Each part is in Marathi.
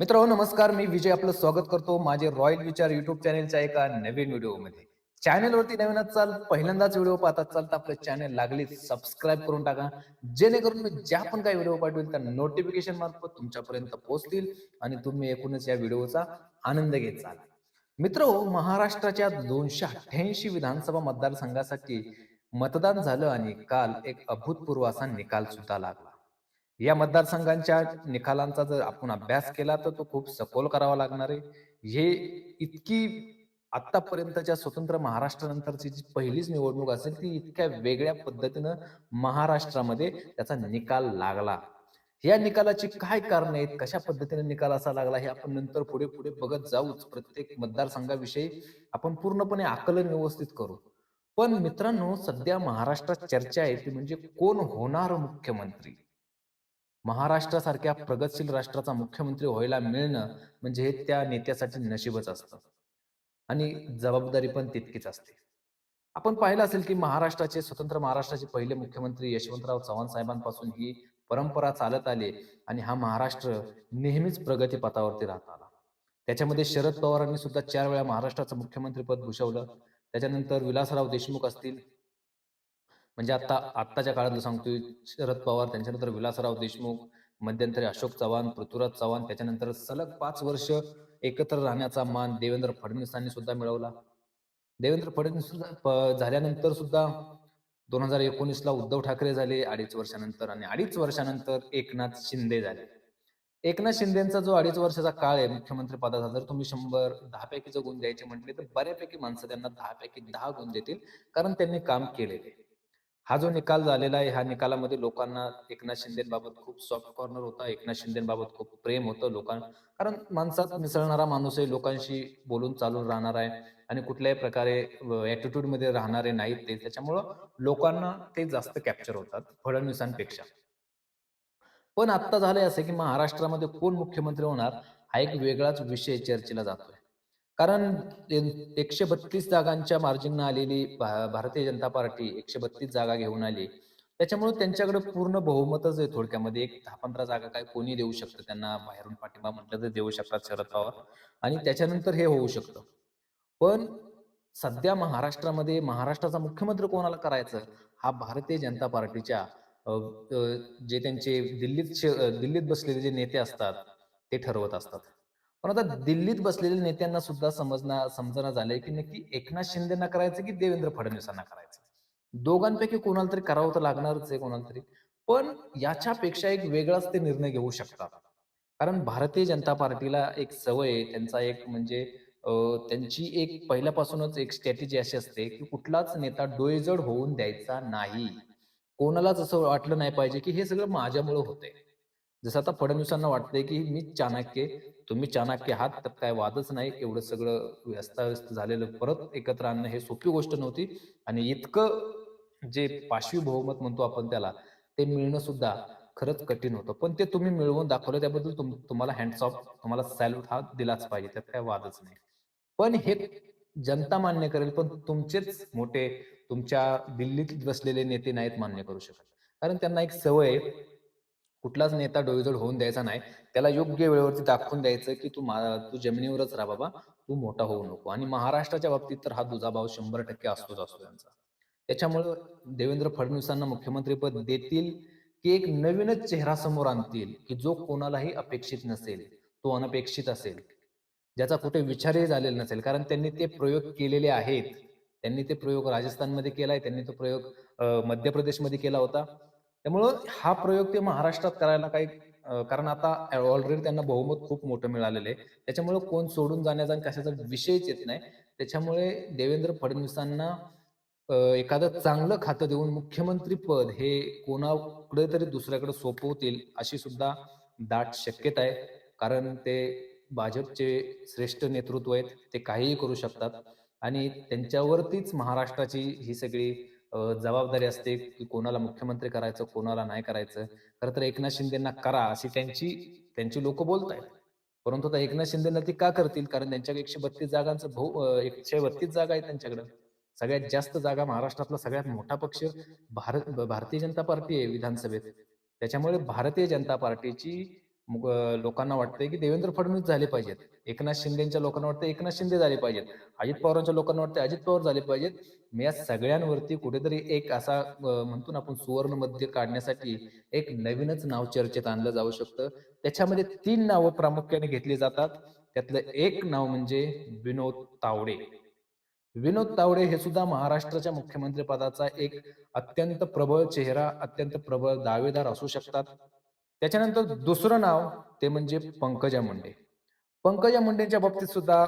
मित्र नमस्कार मी विजय आपलं स्वागत करतो माझे रॉयल विचार युट्यूब चॅनेलच्या एका नवीन व्हिडिओमध्ये. चॅनेलवरती नवीन असाल पहिल्यांदाच व्हिडिओ पाहतात चाल तर आपलं चॅनेल लागली सबस्क्राईब करून टाका. जेणेकरून मी ज्या पण काही व्हिडिओ पाठवेल त्या नोटिफिकेशन मार्फत तुमच्यापर्यंत पोहोचतील आणि तुम्ही एकूणच या व्हिडिओचा आनंद घेत चाल. मित्र महाराष्ट्राच्या दोनशे अठ्ठ्याऐंशी विधानसभा मतदारसंघासाठी मतदान झालं आणि काल एक अभूतपूर्व असा निकाल सुद्धा लागला. या मतदारसंघांच्या निकालांचा जर आपण अभ्यास केला तर तो खूप सखोल करावा लागणार आहे. हे इतकी आतापर्यंतच्या स्वतंत्र महाराष्ट्रानंतरची जी पहिलीच निवडणूक असेल ती इतक्या वेगळ्या पद्धतीनं महाराष्ट्रामध्ये त्याचा निकाल लागला. या निकालाची काय कारण आहेत? कशा पद्धतीने निकाल असा लागला हे आपण नंतर पुढे पुढे बघत जाऊच. प्रत्येक मतदारसंघाविषयी आपण पूर्णपणे आकलन व्यवस्थित करू. पण मित्रांनो सध्या महाराष्ट्रात चर्चा आहे ती म्हणजे कोण होणार मुख्यमंत्री? महाराष्ट्रासारख्या प्रगतशील राष्ट्राचा मुख्यमंत्री व्हायला मिळणं म्हणजे हे त्या नेत्यासाठी नशीबच असतं. आणि जबाबदारी पण तितकीच असते. आपण पाहिलं असेल की महाराष्ट्राचे स्वतंत्र महाराष्ट्राचे पहिले मुख्यमंत्री यशवंतराव चव्हाण साहेबांपासून ही परंपरा चालत आली आणि हा महाराष्ट्र नेहमीच प्रगतीपथावरती राहत आला. त्याच्यामध्ये शरद पवारांनी सुद्धा चार वेळा महाराष्ट्राचं मुख्यमंत्रीपद भूषवलं. त्याच्यानंतर विलासराव देशमुख असतील म्हणजे आता आत्ताच्या काळातलं सांगतोय शरद पवार त्यांच्यानंतर विलासराव देशमुख मध्यंतरी अशोक चव्हाण पृथ्वीराज चव्हाण त्याच्यानंतर सलग पाच वर्ष एकत्र राहण्याचा मान देवेंद्र फडणवीसांनी सुद्धा मिळवला. देवेंद्र फडणवीस सुद्धा झाल्यानंतर सुद्धा दोन हजार एकोणीसला उद्धव ठाकरे झाले अडीच वर्षानंतर आणि अडीच वर्षानंतर एकनाथ शिंदे झाले. एकनाथ शिंदेचा जो अडीच वर्षाचा काळ आहे मुख्यमंत्री पदाचा जर तुम्ही शंभर दहा पैकी जर गुण द्यायचे म्हटले तर बऱ्यापैकी माणसं त्यांना दहा पैकी दहा गुण देतील कारण त्यांनी काम केलेले हा जो निकाल झालेला आहे ह्या निकालामध्ये लोकांना एकनाथ शिंदेबाबत खूप सॉफ्ट कॉर्नर होता एकनाथ शिंदेबाबत खूप प्रेम होतं लोकांना कारण माणसात मिसळणारा माणूस आहे लोकांशी बोलून चालून राहणार आहे आणि कुठल्याही प्रकारे ऍटिट्यूडमध्ये राहणारे नाहीत ते. त्याच्यामुळं लोकांना ते जास्त कॅप्चर होतात फडणवीसांपेक्षा. पण आता झालंय असं की महाराष्ट्रामध्ये कोण मुख्यमंत्री होणार हा एक वेगळाच विषय चर्चेला जातोय. कारण एकशे बत्तीस जागांच्या मार्जिन आलेली भारतीय जनता पार्टी एकशे बत्तीस जागा घेऊन आली. त्याच्यामुळे त्यांच्याकडे पूर्ण बहुमतच आहे थोडक्यामध्ये. एक दहा पंधरा जागा काय कोणी देऊ शकतं? त्यांना बाहेरून पाठिंबा म्हटलं तर देऊ शकतात शरद पवार. आणि त्याच्यानंतर हे होऊ शकतं. पण सध्या महाराष्ट्रामध्ये महाराष्ट्राचा मुख्यमंत्री कोणाला करायचं? हा भारतीय जनता पार्टीच्या जे त्यांचे दिल्लीत दिल्लीत बसलेले जे नेते असतात ते ठरवत असतात. पण आता दिल्लीत बसलेल्या नेत्यांना सुद्धा समजणार समजणं झालंय की नक्की एकनाथ शिंदेना करायचं की देवेंद्र फडणवीसांना करायचं? दोघांपैकी कोणाला तरी करावं तर लागणारच आहे कोणाला तरी. पण याच्यापेक्षा एक वेगळाच ते निर्णय घेऊ शकतात. कारण भारतीय जनता पार्टीला एक सवय त्यांचा एक म्हणजे त्यांची एक पहिल्यापासूनच एक स्ट्रॅटेजी अशी असते की कुठलाच नेता डोळेजड होऊन द्यायचा नाही. कोणालाच असं वाटलं नाही पाहिजे की हे सगळं माझ्यामुळे होतंय. जसं आता फडणवीसांना वाटतंय की मी चाणक्य तुम्ही चाणक्य आहात तर काय वादच नाही. एवढं सगळं व्यस्ताव्यस्त झालेलं परत एकत्र आणणं हे सोपी गोष्ट नव्हती. आणि इतकं जे पाशवी बहुमत म्हणतो आपण त्याला ते मिळणं सुद्धा खरंच कठीण होतं. पण ते तुम्ही मिळवून दाखवलं त्याबद्दल तुम तुम्हाला हँड्स ऑफ तुम्हाला सॅल्यूट हा दिलाच पाहिजे. त्यात काय वादच नाही. पण हे जनता मान्य करेल पण तुमचेच मोठे तुमच्या दिल्लीत बसलेले नेते नाहीत मान्य करू शकत. कारण त्यांना एक सवय कुठलाच नेता डोईजोड होऊन द्यायचा नाही. त्याला योग्य वेळेवरती दाखवून द्यायचं की तू तू जमिनीवरच राहा बाबा तू मोठा होऊ नको. आणि महाराष्ट्राच्या बाबतीत तर हा दुजाभाव शंभर टक्के असतोच असतो त्यांचा त्याच्यामुळे देवेंद्र फडणवीसांना मुख्यमंत्रीपद देतील की एक नवीनच चेहरा समोर आणतील की जो कोणालाही अपेक्षित नसेल तो अनपेक्षित असेल. ज्याचा कुठे विचारही झालेला नसेल. कारण त्यांनी ते प्रयोग केलेले आहेत. त्यांनी ते प्रयोग राजस्थानमध्ये केलाय. त्यांनी तो प्रयोग मध्य प्रदेशमध्ये केला होता. त्यामुळं हा प्रयोग ते महाराष्ट्रात करायला काही कारण आता ऑलरेडी त्यांना बहुमत खूप मोठं मिळालेलं आहे. त्याच्यामुळे कोण सोडून जाण्याचा आणि कशाचा विषयच येत नाही. त्याच्यामुळे देवेंद्र फडणवीसांना एखादं चांगलं खातं देऊन मुख्यमंत्री पद हे कोणाकडे तरी दुसऱ्याकडे सोपवतील अशी सुद्धा दाट शक्यता आहे. कारण ते भाजपचे श्रेष्ठ नेतृत्व आहेत ते काहीही करू शकतात. आणि त्यांच्यावरतीच महाराष्ट्राची ही सगळी जबाबदारी असते की कोणाला मुख्यमंत्री करायचं कोणाला नाही करायचं. खरं तर एकनाथ शिंदेना करा अशी त्यांची त्यांची लोक बोलत आहेत परंतु आता एकनाथ शिंदेना ती का करतील? कारण त्यांच्याकडे एकशे बत्तीस जागांचं भाऊ एकशे बत्तीस जागा आहेत त्यांच्याकडे. सगळ्यात जास्त जागा महाराष्ट्रातला सगळ्यात मोठा पक्ष भारत भारतीय जनता पार्टी आहे विधानसभेत. त्याच्यामुळे भारतीय जनता पार्टीची लोकांना वाटतंय की देवेंद्र फडणवीस झाले पाहिजेत. एकनाथ शिंदेच्या लोकांना वाटतं एकनाथ शिंदे झाले पाहिजेत. अजित पवारांच्या लोकांना वाटतं अजित पवार झाले पाहिजेत. मी या सगळ्यांवरती कुठेतरी एक असा म्हणतो ना आपण सुवर्ण मध्य काढण्यासाठी एक नवीनच नाव चर्चेत आणलं जाऊ शकतं. त्याच्यामध्ये तीन नावं प्रामुख्याने घेतली जातात. त्यातलं एक नाव म्हणजे विनोद तावडे. विनोद तावडे हे सुद्धा महाराष्ट्राच्या मुख्यमंत्री पदाचा एक अत्यंत प्रबळ चेहरा, अत्यंत प्रबळ दावेदार असू शकतात. त्याच्यानंतर दुसरं नाव ते म्हणजे पंकजा मुंडे. पंकजा मुंडेच्या बाबतीत सुद्धा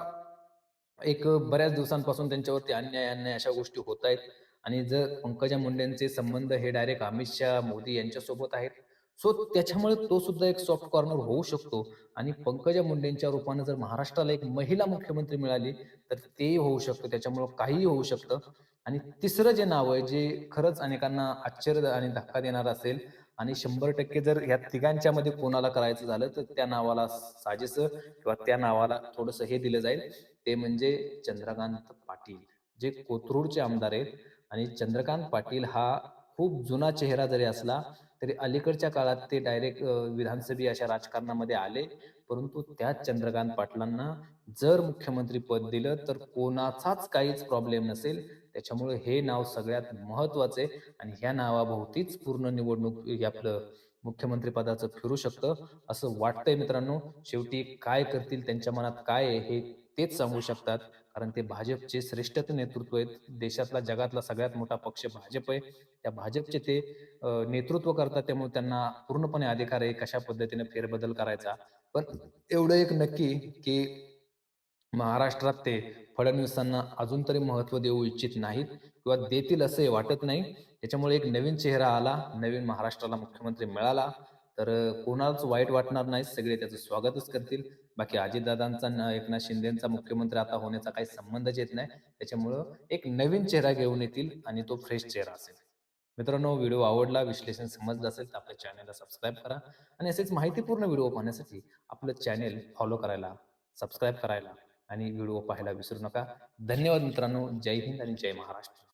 एक बऱ्याच दिवसांपासून त्यांच्यावरती अन्याय, अन्याय अशा गोष्टी होत आहेत आणि जर पंकजा मुंडेंचे संबंध हे डायरेक्ट अमित शहा, मोदी यांच्यासोबत आहेत. सो त्याच्यामुळे तो सुद्धा एक सॉफ्ट कॉर्नर होऊ शकतो आणि पंकजा मुंडेंच्या रूपाने जर महाराष्ट्राला एक महिला मुख्यमंत्री मिळाली, तर तेही होऊ शकतं. त्याच्यामुळं काहीही होऊ शकतं आणि तिसरं जे नाव आहे, जे खरंच अनेकांना आश्चर्य आणि धक्का देणार असेल आणि 100% जर ह्या तिघांच्यामध्ये कोणाला करायचं झालं, तर त्या नावाला साजेसं किंवा त्या नावाला थोडंसं हे दिलं जाईल, ते म्हणजे चंद्रकांत पाटील, जे कोथरूडचे आमदार आहेत आणि चंद्रकांत पाटील हा खूप जुना चेहरा जरी असला, तरी अलीकडच्या काळात ते डायरेक्ट विधानसभे अशा राजकारणामध्ये आले. परंतु त्याच चंद्रकांत पाटलांना जर मुख्यमंत्री पद दिलं, तर कोणाचाच काहीच प्रॉब्लेम नसेल. त्याच्यामुळे हे नाव सगळ्यात महत्त्वाचं आहे आणि ह्या नावाभोवतीच पूर्ण निवडणूक हे आपलं मुख्यमंत्री पदाचं फिरू शकतं, असं वाटतंय मित्रांनो. शेवटी काय करतील, त्यांच्या मनात काय आहे, हे तेच सांगू शकतात. कारण ते भाजपचे श्रेष्ठ नेतृत्व आहेत. देशातला, जगातला सगळ्यात मोठा पक्ष भाजप आहे. त्या भाजपचे ते नेतृत्व करतात. त्यामुळे त्यांना पूर्णपणे अधिकार आहे कशा पद्धतीने फेरबदल करायचा. पण एवढं एक नक्की, की महाराष्ट्रात ते फडणवीसांना अजून तरी महत्त्व देऊ इच्छित नाहीत किंवा देतील असंही वाटत नाही. त्याच्यामुळे एक नवीन चेहरा आला, नवीन महाराष्ट्राला मुख्यमंत्री मिळाला, तर कोणालाच वाईट वाटणार नाही. सगळे त्याचं स्वागतच करतील. बाकी अजितदादांचा एकनाथ शिंदेंचा मुख्यमंत्री आता होण्याचा काही संबंधच येत नाही. त्याच्यामुळं एक नवीन चेहरा घेऊन येतील आणि तो फ्रेश चेहरा असेल. मित्रांनो, व्हिडिओ आवडला, विश्लेषण समजलं असेल, तर आपल्या चॅनलला सबस्क्राईब करा आणि असेच माहितीपूर्ण व्हिडिओ पाहण्यासाठी आपलं चॅनेल फॉलो करायला, सबस्क्राईब करायला आणि व्हिडिओ पाहायला विसरू नका. धन्यवाद मित्रांनो. जय हिंद आणि जय महाराष्ट्र.